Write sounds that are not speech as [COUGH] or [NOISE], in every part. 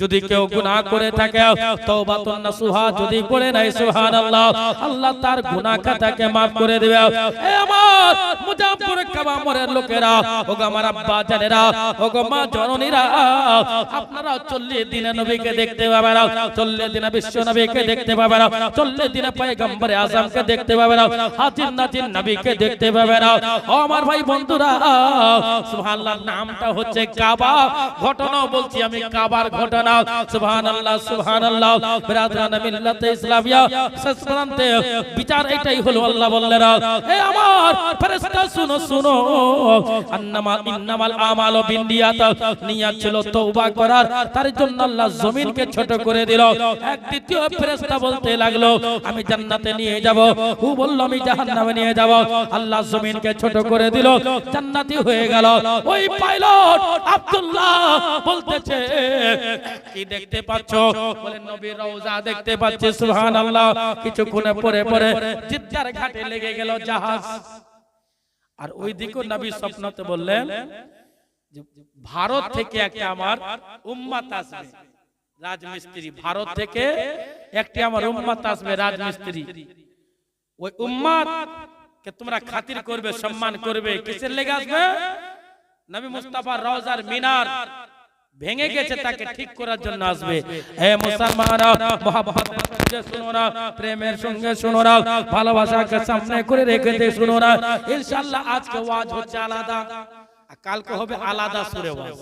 যদি কেউ গুনাহ করে থাকে তওবাতুন নাসুহা যদি পড়ে নাই সুবহানাল্লাহ আল্লাহ তার গুনাহ খাতাকে maaf করে দিবে। এ আমার মুজাফফর কাবামরের লোকেরা ওগো আমার আব্বা জানেরা ওগো মা জননীরা আপনারা 40 দিনে নবীকে দেখতে পাবেন 40 দিনে বিশ্ব নবীকে দেখতে পাবেন 40 দিনে পয়গম্বরে আজমকে দেখতে পাবেন হাজির নাজির নবীকে দেখতে পাবেন। ও আমার ভাই বন্ধুরা সুবহানাল্লাহ নামটা হচ্ছে কাবা। ঘটনা বলছি আমি কাবার ঘটনা সুবহানাল্লাহ সুবহানাল্লাহ বিরাদরান মিল্লাতে ইসলামিয়া শেষ প্রান্তে বিচার এটাই হলো আল্লাহ বললেন। হে আমার ফেরেশতা, শুনো শুনো। আমালু নিয়াত ছিল তওবা করার, তার জন্য আল্লাহ জমিনকে ছোট করে দিল। এক দ্বিতীয় ফেরেশতা বলতে লাগল, আমি জান্নাতে নিয়ে যাব। বলল, আমি জাহান্নামে নিয়ে যাব। আল্লাহ জমিনকে ছোট করে দিল, জান্নাতি হয়ে গেল। ওই পাইলট আব্দুল্লাহ বলতেছে কি দেখতে পাচ্ছ? বলে নবীর রওজা দেখতে পাচ্ছি সুবহানাল্লাহ। কিছুক্ষণে পরে পরে জিদ্দার ঘাটে লেগে গেল জাহাজ। আর ওই দিকেও নবী স্বপ্নতে বললেন যে ভারত থেকে একটা আমার উম্মাত আসবে। রাজমিস্ত্রি ভারত থেকে একটি আমার উম্মাত আসবে রাজমিস্ত্রি। ওই উম্মাত কে তোমরা খাতির করবে সম্মান করবে। কিসের লেগে আসবে? নবী মুস্তাফা রওজার মিনার। ভেঙে গেছে তাকে ঠিক করার জন্য আসবে। হে মুসলমান মহাব্বতের সঙ্গে শুনো না প্রেমের সঙ্গে শুনো না ভালোবাসাকে সামনে করে শুনো না। ইনশাআল্লাহ আজকে ওয়াজ হচ্ছে আলাদা। আর কালকে হবে আলাদা সুরে ওয়াজ।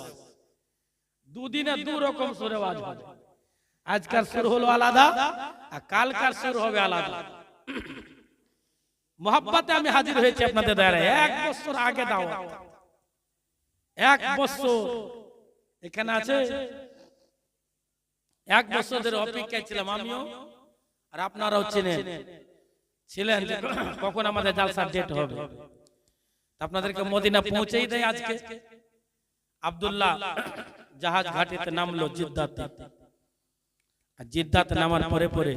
দুদিনে দু রকম সুরে ওয়াজ হবে। আজকার সুর হলো আলাদা আর কালকার সুর হবে আলাদা। মোহাব্বতে আমি হাজির হয়েছি আপনাদের দ্বারায়। এক বছর আগে দাও এক বছর এখানে আছে এক বছর ধরে অপেক্ষায় ছিলাম আমিও আর আপনারাও চিনেন। ছিলেন [COUGHS] কখন আমাদের জালসার ডেট হবে? আপনাদেরকে মদিনা পৌঁছেই দেয় আজকে। আব্দুল্লাহ জাহাজ ঘাটিতে নামলো জিদ্দাতে। আর জিদ্দাতে নামার পরে পরে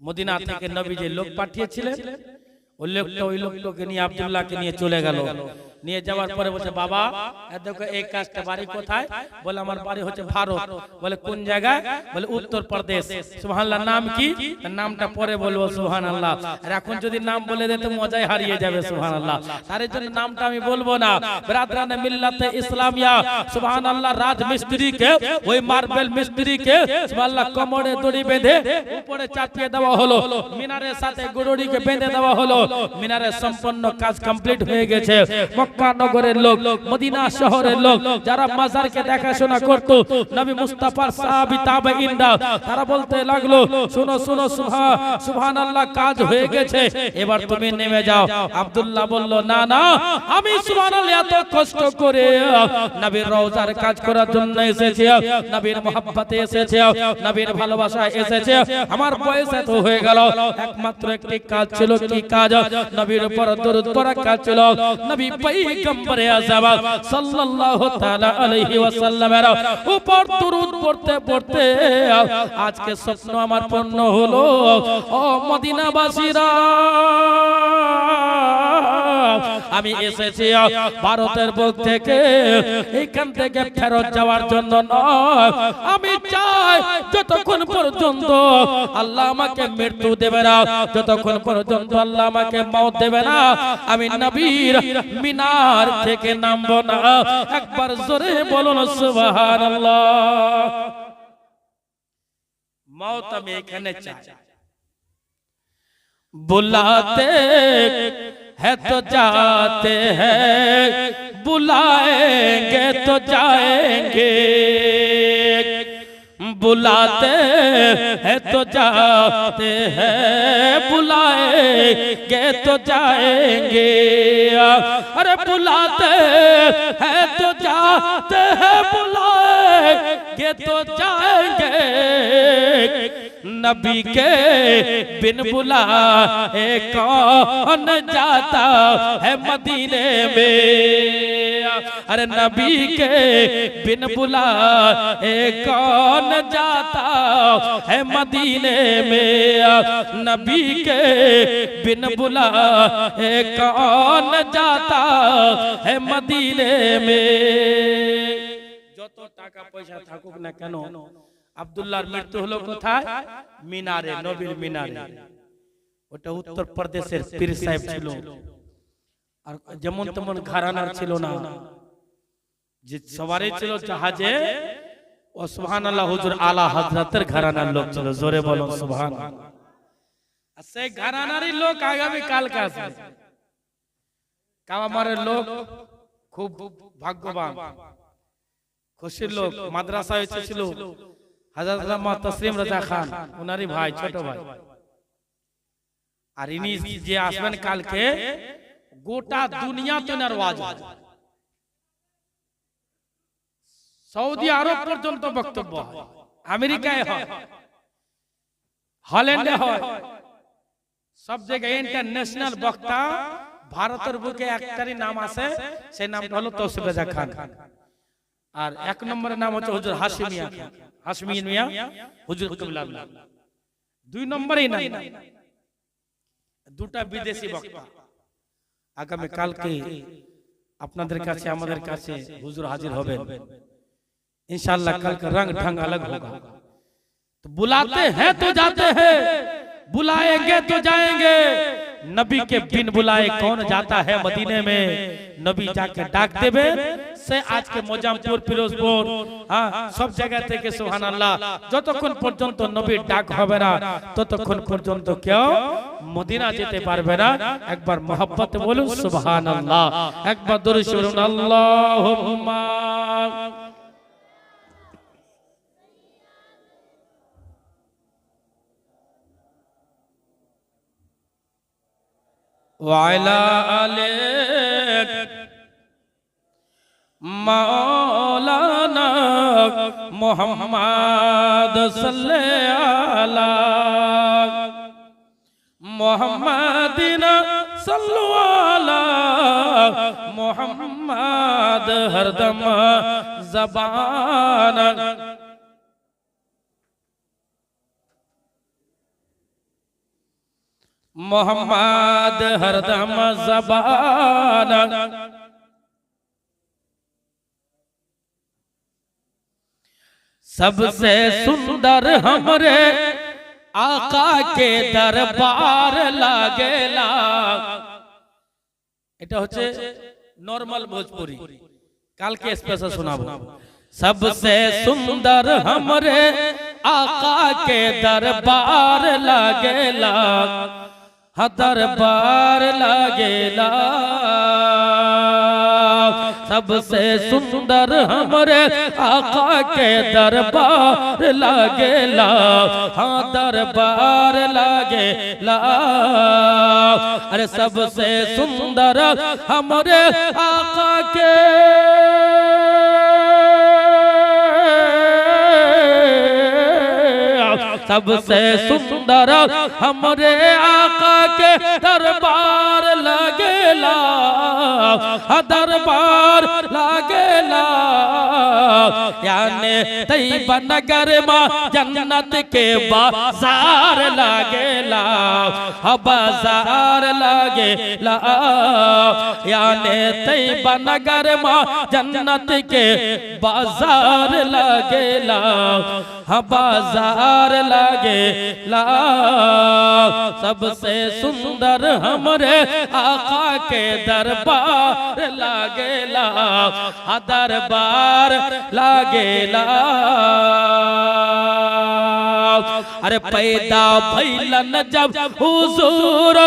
মদিনা থেকে নবী যে লোক পাঠিয়েছিলেন। ওই লোকটা ওই লোকটাকে নিয়ে আব্দুল্লাহকে নিয়ে চলে গেল। নিয়ে যাওয়ার পরে বলছে বাবা দেখো এই কাজটা বাড়ি কোথায়? বলে আমার বাড়ি হচ্ছে ভারত। বলে কোন জায়গায়? বলে উত্তর প্রদেশ। সুবহানাল্লাহ নাম কি? নামটা পরে বলব সুবহানাল্লাহ। আর এখন যদি নাম বলে দেয় তো মজাই হারিয়ে যাবে সুবহানাল্লাহ। তার জন্য নামটা আমি বলব না। ব্রাদরানে মিল্লাতে ইসলামিয়া সুবহানাল্লাহ রাজ মিস্ত্রিকে ওই মার্বেল মিস্ত্রিকে সুবহানাল্লাহ কোমরে দড়ি বেঁধে উপরে চাপিয়ে দেওয়া হলো মিনারের সাথে গুড়ড়িকে বেঁধে দেওয়া হলো। মিনারের সম্পূর্ণ কাজ কমপ্লিট হয়ে গেছে মক্কা নগরের লোক, মদিনা শহরের লোক, যারা মাজারকে দেখাশোনা করত, নবী মুস্তাফার সাহাবী তাবেঈনরা, তারা বলতে লাগল, শুনো শুনো সুবহান সুবহানাল্লাহ, কাজ হয়ে গেছে, এবার তুমি নেমে যাও। আব্দুল্লাহ বলল, না না, আমি সুবহানাল্লাহ এত কষ্ট করে, নবীর রওজার কাজ করার জন্য এসেছি, নবীর মহব্বতে এসেছি, নবীর ভালোবাসায় এসেছে, আমার বয়স এত হয়ে গেল, একমাত্র একটি কাজ ছিল কি কাজ? নবীর উপর দরুদ পড়া কাজ ছিল, নবী পয়গম্বরে আযম সাল্লাল্লাহু তাআলা আলাইহি ওয়াসাল্লামের উপর দরুদ পড়তে পড়তে আজকে স্বপ্ন আমার পূর্ণ হলো। ও মদিনাবাসীরা! আমি এসেছি ভারতের বুক থেকে। এখান থেকে ফেরত যাওয়ার জন্য নয়। আমি চাই যতক্ষণ পর্যন্ত আল্লাহ আমাকে মৃত্যু দেবে না যতক্ষণ পর্যন্ত আল্লাহ আমাকে মত দেবে না আমি নবীর মিনার থেকে নামবো না। একবার জোরে বলুন সুবহানাল্লাহ। মত আমি এখানে চাই। ہے تو جاتے हैं بلائیں گے تو جائیں گے بلاتے ہیں تو جاتے ہیں بلائیں گے تو جائیں گے ارے بلاتے ہیں تو جاتے ہیں بلائیں گے नबी के बिन बुलाए कौन जाता है मदीने में अरे नबी के बिन बुलाए कौन जाता है मदीने में नबी के बिन बुलाए कौन जाता है मदीने में যত টাকা পয়সা থাকুক না কেন আব্দুল্লাহর মৃত্যু হলো কোথায়? মিনারে নবীর মিনারে। ওটা উত্তর প্রদেশের পীর সাহেব ছিল। আর যেমন তেমন ঘরানার ছিল না। যে সবারই ছিল জাহাজে ও সুবহান আল্লাহ হুজুর আলা হযরতের ঘরানার লোক ছিল। জোরে বলো সুবহান। আর সেই ঘরানারই লোক আগামী কালকে আসবে। কামারের লোক খুব ভাগ্যবান। খুশির লোক মাদ্রাসা মাদ্রাসায় এসেছিল হাজার তসলিম রাজা খান ওনারই ভাই ছোট ভাই। আর ইনি যে আসবেন কালকে গোটা ওনার ওয়াজ। সৌদি আরব পর্যন্ত বক্তব্য আমেরিকায় হয়। হল্যান্ডে হয়। সব জায়গায় ইন্টারন্যাশনাল বক্তা ভারতের বুকে একটারই নাম আছে সেই নামটা হলো তৌসিফ রাজা খান। আর এক নম্বরের নাম হচ্ছে হুজুর হাসিমিয়া খান। আসমিন মিয়া হুজুর কিবলা وقت آگا میں کال کے اپنا درکہ سے آمد درکہ سے حضور حاضر ہو بین انشاءاللہ کل کا رنگ ڈھنگ الگ ہوگا تو بلاتے ہیں تو جاتے ہیں بلائیں گے تو جائیں گے نبی کے بین بلائے کون جاتا ہے مدینے میں نبی جا کے ڈاک دے সে আজকে মোজামপুর পিরোজপুর হ্যাঁ সব জায়গা থেকে সুবহানাল্লাহ যতক্ষণ পর্যন্ত নবীর ডাক হবে না ততক্ষণ পর্যন্ত কেউ মদিনা যেতে পারবে না একবার মোহাব্বত বলুন সুবহানাল্লাহ একবার দরুদ শুনুন আল্লাহুম্মা وعلى آلك মৌলানা মোহাম্মদ সাল্লালা মোহাম্মদিনা সাল্লালা মোহাম্মদ হরদম জবান। মোহাম্মদ হরদম জবান। سب سے سندر ہمرے آقا کے دربار লাগেলা پوری کال کے اس پیسے سنا بھو سب سے سندر ہمرے آقا کے دربار লাগেলা ہاں دربار লাগেলা सबसे सुंदर हमरे आका के दरबार लागेला हाँ दरबार लागेला अरे सबसे सुंदर हमरे आका के सबसे सुंदर हमरे आका के दरबार लगेला دربار لاگلا یعنی طیبہ نگر ماں جنت کے بازار لاگلا ہاں، بازار لاگلا یعنی طیبہ نگر ماں جنت کے بازار لاگلا ہاں، بازار لا۔ سب سے سندر ہمارے آقا کے دربار दरबार लागेला हाँ दरबार लागेला अरे पैदा भैलन जब हुजूर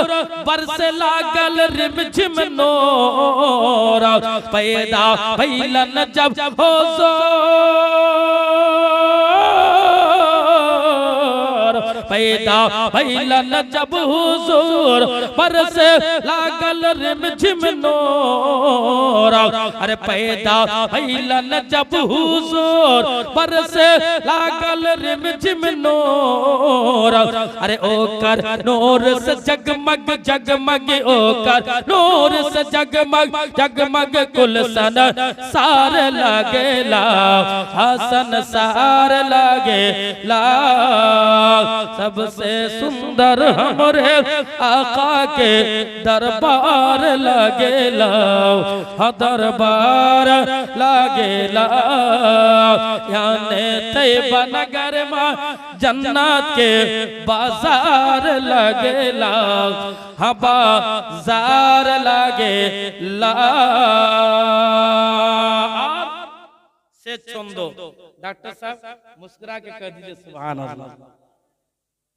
बरस लागल रिम झिम नोर पैदा भैलन जब हुजूर پیدا بھائیلا نجب حضور سے لاگل رم جم نورا ارے پیدا بھائیلا جب حضور سے لاگل رم جم نورا ارے او کر، نور سے جگمگ جگمگ او کر۔ نور سے جگمگ جگمگ کل سن سار لگے لا، حسن سار لگے لا۔ سب سے سندر ہمارے آقا کے دربار لگے لاؤ ہاں دربار لگے لاؤ۔ یعنی تیبہ نگر ماں جنات کے بازار لگے لاؤ۔ ہاں بازار لگے لاؤ۔ سے چندو ڈاکٹر صاحب مسکرہ کے کہہ سبحان اللہ۔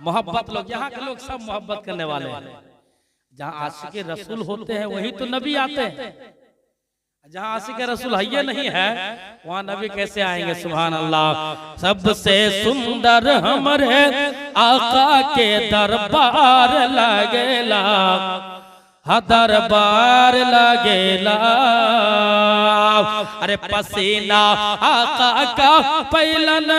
محبت لوگ، یہاں کے لوگ سب محبت کرنے والے ہیں۔ جہاں عاشق رسول ہوتے ہیں وہی تو نبی آتے ہیں۔ جہاں عاشق رسول ہے نہیں ہے، وہاں نبی کیسے آئیں گے؟ سبحان اللہ۔ سب سے سندر ہمارے آقا کے دربار لگے لا۔ ہاں، دربار لگے لا۔ ارے پسینہ آقا کا پیلن۔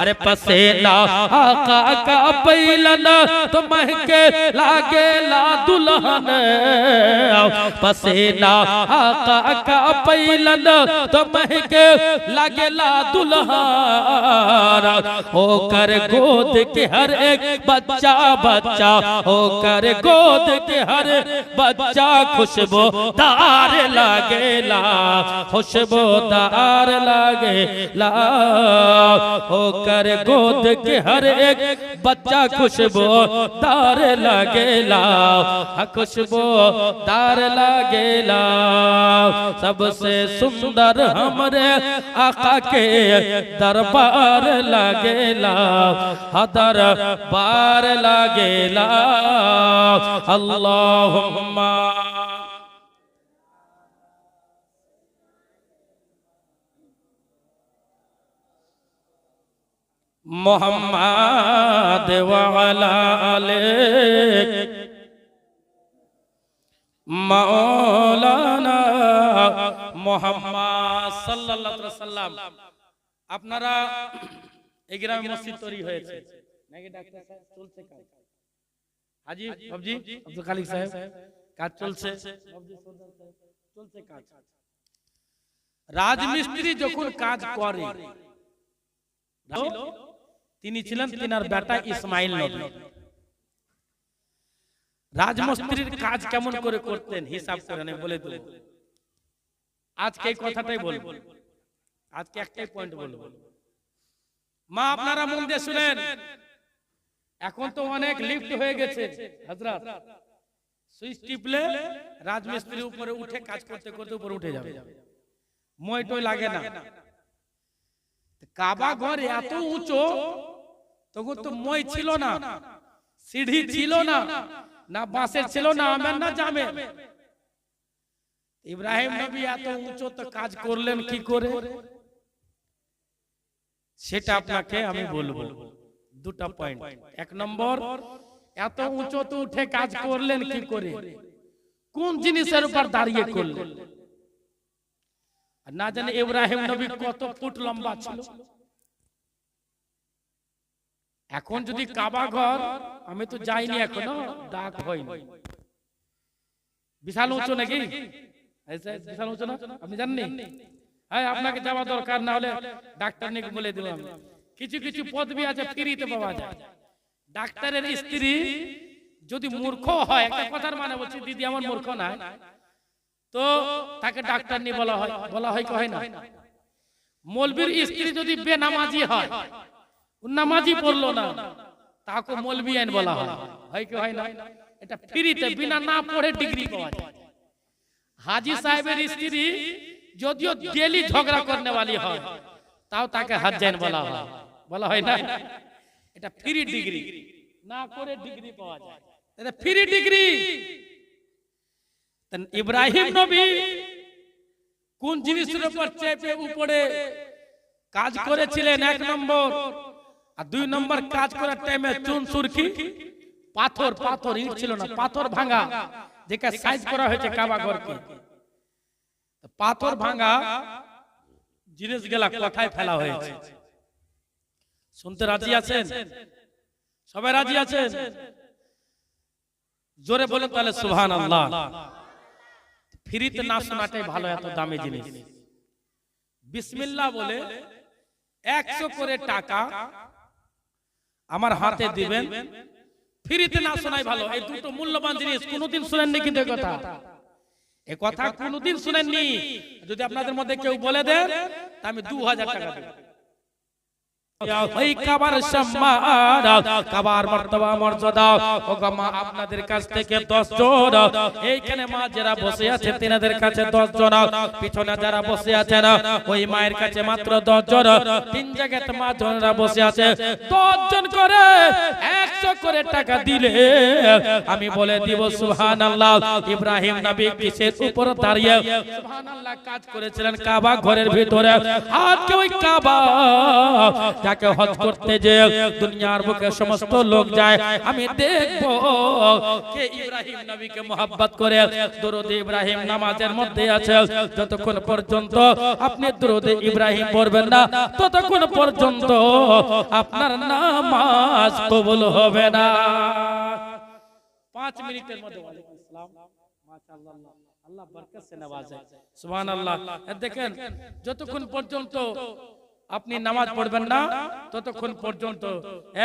ارے پسینا آقا کا پیلنا تو مہکے لاغے لا دلہن۔ پسینا آقا کا پیلنا تو مہکے لاغے لا دلہن۔ ہو کر گود کے ہر ایک بچہ بچہ، ہو کر گود کے ہر بچہ خوشبو دار لاغے لا، خوشبو دار لاغے لا۔ ہو کر होकर गोद के हर एक बच्चा खुशबूदार लगेला हाँ, खुशबूदार लगेला सबसे सुंदर हमरे आका के दरबार लगेला हाँ, दरबार लगेला अल्लाहुम्मा মোহাম্মদ মাওলানা মোহাম্মদ সাল্লাল্লাহু সাল্লাম আপনারা এই গ্রামে মসজিদ তৈরি হয়েছে। নাকি ডাক্তার সাহেব চলছে কাজ? হাজি আব্দুল খালিক সাহেব, কাজ চলছে। চলছে কাজ। রাজমিস্ত্রি যখন কাজ করে তিনি ছিলেন তিনার বেটা ইসমাইল নবী। রাজমিস্ত্রির কাজ কেমন করে করতেন? হিসাব করে আমি বলে দেব। আজকে এই কথাটাই বলব। আজকে একটাই পয়েন্ট বলব। মা আপনারা মন দিয়ে শুনেন। এখন তো অনেক লিফট হয়ে গেছে হযরত। সুইচ টিপলে রাজমিস্ত্রি উপরে উঠে কাজ করতে করতে উপরে উঠে যাবে। মই টই লাগে না। কাবা ঘর এত উঁচু তখন তো মই ছিল না। সিঁড়ি ছিল না। না। বাঁশের ছিল না আমের না জামে। ইব্রাহিম নবী এত উঁচু তো কাজ করলেন কি করে? সেটা আপনাকে আমি বলব। দুটা পয়েন্ট এক নম্বর এত উঁচু তো উঠে কাজ করলেন কি করে? কোন জিনিসের উপর দাঁড়িয়ে করলেন? না জানে ইব্রাহিম নবী কত ফুট লম্বা ছিল। এখন যদি কাবা ঘর, আমি তো যাইনি এখনও ডাক হয়নি। বিশাল উঁচু নাকি? বিশাল উঁচু না? আপনি জাননি? হ্যাঁ আপনাকে যাওয়া দরকার, না হলে ডাক্তার নাকি বলে দিলাম। কিছু কিছু পদবি আছে, ফ্রিতে পাওয়া যায়। ডাক্তারের স্ত্রী যদি মূর্খ হয়, একটা কথার মানে বলছি, দিদি, আমার মূর্খ না তো তাকে ডাক্তার নিয়ে বলা হয় বলা হয় কি হয় না? মলবির স্ত্রী যদি বেনামাজি হয় নামাজি পড়ল না, তাকে মলবি আইন বলা হয়। হয় কি, হয় না? এটা ফ্রিতে, বিনা না পড়ে ডিগ্রি পাওয়া যায়। হাজি সাহেবের স্ত্রী যদিও ডেলি ঝগড়া করনে वाली হয়, তাও তাকে হাজাইন বলা হয়। বলা হয় না? এটা ফ্রি ডিগ্রি। না করে ডিগ্রি পাওয়া যায়। এটা ফ্রি ডিগ্রি। ইব্রাহিম নবী কোন জিনিসের উপর চেপে উপরে কাজ করেছিলেন এক নম্বর। আর দুই নম্বর কাজ করার টাইমে চুন সুরকি। পাথর পাথর ইট ছিল না পাথর ভাঙা। যেটা সাইজ করা হয়েছে কাবা ঘরকে। পাথর ভাঙা জিনিস গেলা কোথায় ফেলা হয়েছে? শুনতে রাজি আছেন? সবাই রাজি আছেন? জোরে বলেন তাহলে সুবহান আল্লাহ ফ্রিতে না শোনাটাই ভালো এত দামি জিনিস। বিসমিল্লাহ বলে একশো করে টাকা আমার হাতে দিবেন। ফ্রিতে না শোনাই ভালো। এই দুটো মূল্যবান জিনিস কোনোদিন শুনেননি কিন্তু কথা। এ কথা। কোনোদিন শুনেননি। যদি আপনাদের মধ্যে কেউ বলে দেন তা আমি দু হাজার টাকা দেব। ওই কাবার সম্মান কাবার মর্তবা মর্যাদা। ও মা, আপনাদের কাছ থেকে 10 জন। এইখানে মা যারা বসে আছে, তিনাদের কাছে 10 জন। পিছনে যারা বসে আছেন, ওই মায়ের কাছে মাত্র 10 জন। তিন জায়গাতে মা জনরা বসে আছে। 10 জন করে 100 করে টাকা দিলে, আমি বলে দিব, সুবহানাল্লাহ, ইব্রাহিম নবী কিসের উপর দাঁড়িয়ে কাজ করেছিলেন কাবা ঘরের ভিতরে। ওই কাবা? যাকে হজ করতে যে দুনিয়ার বুকে সমস্ত লোক যায়। আমি দেখব কে ইব্রাহিম নবীকে মোহাব্বত করে। দরুদ ইব্রাহিম নামাজের মধ্যে আছে। যতক্ষণ পর্যন্ত আপনি দরুদ ইব্রাহিম পড়বেন না ততক্ষণ পর্যন্ত আপনার নামাজ কবুল হবে না। পাঁচ মিনিটের মধ্যে ওয়ালাইকুম আসসালাম। মাশাআল্লাহ আল্লাহ বরকত সে নওয়াজে সুবহানাল্লাহ। দেখেন যতক্ষণ পর্যন্ত আপনি নামাজ পড়বেন না ততক্ষণ পর্যন্ত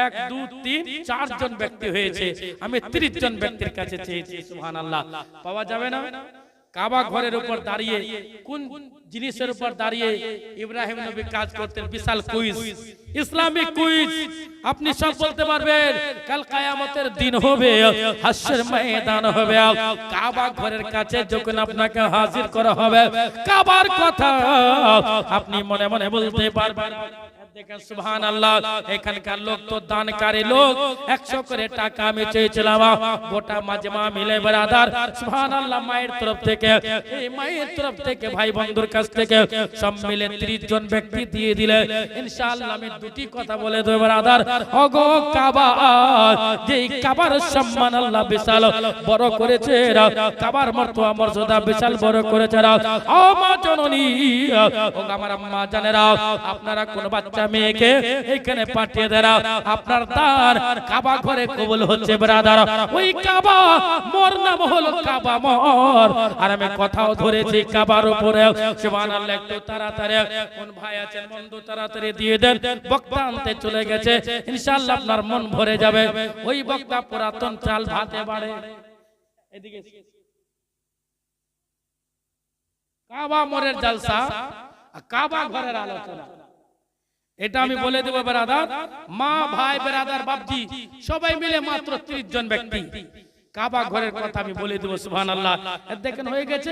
এক দু তিন চারজন ব্যক্তি হয়েছে। আমি ত্রিশ জন ব্যক্তির কাছে চেয়েছি সুহান আল্লাহ পাওয়া যাবে না? কাবা ঘরের উপর দাঁড়িয়ে কোন জিনিসের উপর দাঁড়িয়ে ইব্রাহিম নবী কাজ করতেন বিশাল কুইজ। Islamic quiz. আপনি সব বলতে পারবেন কাল কায়ামতের দিন হবে হাস্যের ময়দান হবে। কাবা ঘরের কাছে যখন আপনাকে হাজির করা হবে কাবার কথা আপনি মনে মনে বলতে পারবেন। সুবহান আল্লাহ এখানকার লোক তো দানকারী লোক, একশো করে টাকা আমি চেয়েছিলাম গোটা মাজমা মিলে বেড়াদার সুবহান আল্লাহ মায়ের তরফ থেকে, এই মায়ের তরফ থেকে, ভাই বন্ধুর কাছ থেকে, সব মিলে ত্রিশ জন ব্যক্তি দিয়ে দিলে, ইনশাআল্লাহ আমি দুটি কথা বলে দেব বেড়াদার অগো কাবা যে কাবার সম্মান আল্লাহ বিশাল বড় করেছে কাবার মর্তবা মর্যাদা বিশাল বড় করেছে ও মা জননী ও আমার মা জানেরা, আপনারা কোন বাচ্চা মেয়েকে এখানে পাঠিয়ে দেরা আপনার তার কাবা ঘরে কবুল হচ্ছে ব্রাদার ওই কাবা মোর নাম হলো কাবা মোর। আর আমি কথাও ধরেছি কাবার উপরে সুবহানাল্লাহ, একটু তাড়াতাড়ি। কোন ভাই আছেন? বন্ধু, তাড়াতাড়ি দিয়ে দেন। বক্তা আনতে চলে গেছে। ইনশাআল্লাহ আপনার মন ভরে যাবে। ওই বক্তা পুরাতন চাল ভাতে বাড়ে। এদিকে কাবা মোরের জালসা কাবা ঘরের আলোচনা। এটা আমি বলে দেবো বেরাদার, মা, ভাই, বেরাদার, বাপজি, সবাই মিলে মাত্র ত্রিশ জন ব্যক্তি। কাবা ঘরের কথা আমি বলে দেবো সুহান আল্লাহ দেখেন হয়ে গেছে,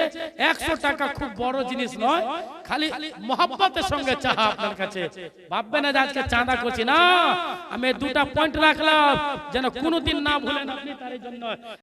একশো টাকা খুব বড় জিনিস নয়, খালি মোহাব্বতের সঙ্গে চাহা আপনার কাছে। ভাববেন না যে আজকে চাঁদা করছি। না, আমি দুটা পয়েন্ট রাখলাম, যেন কোনোদিন না ভুলেন আপনি তার জন্য।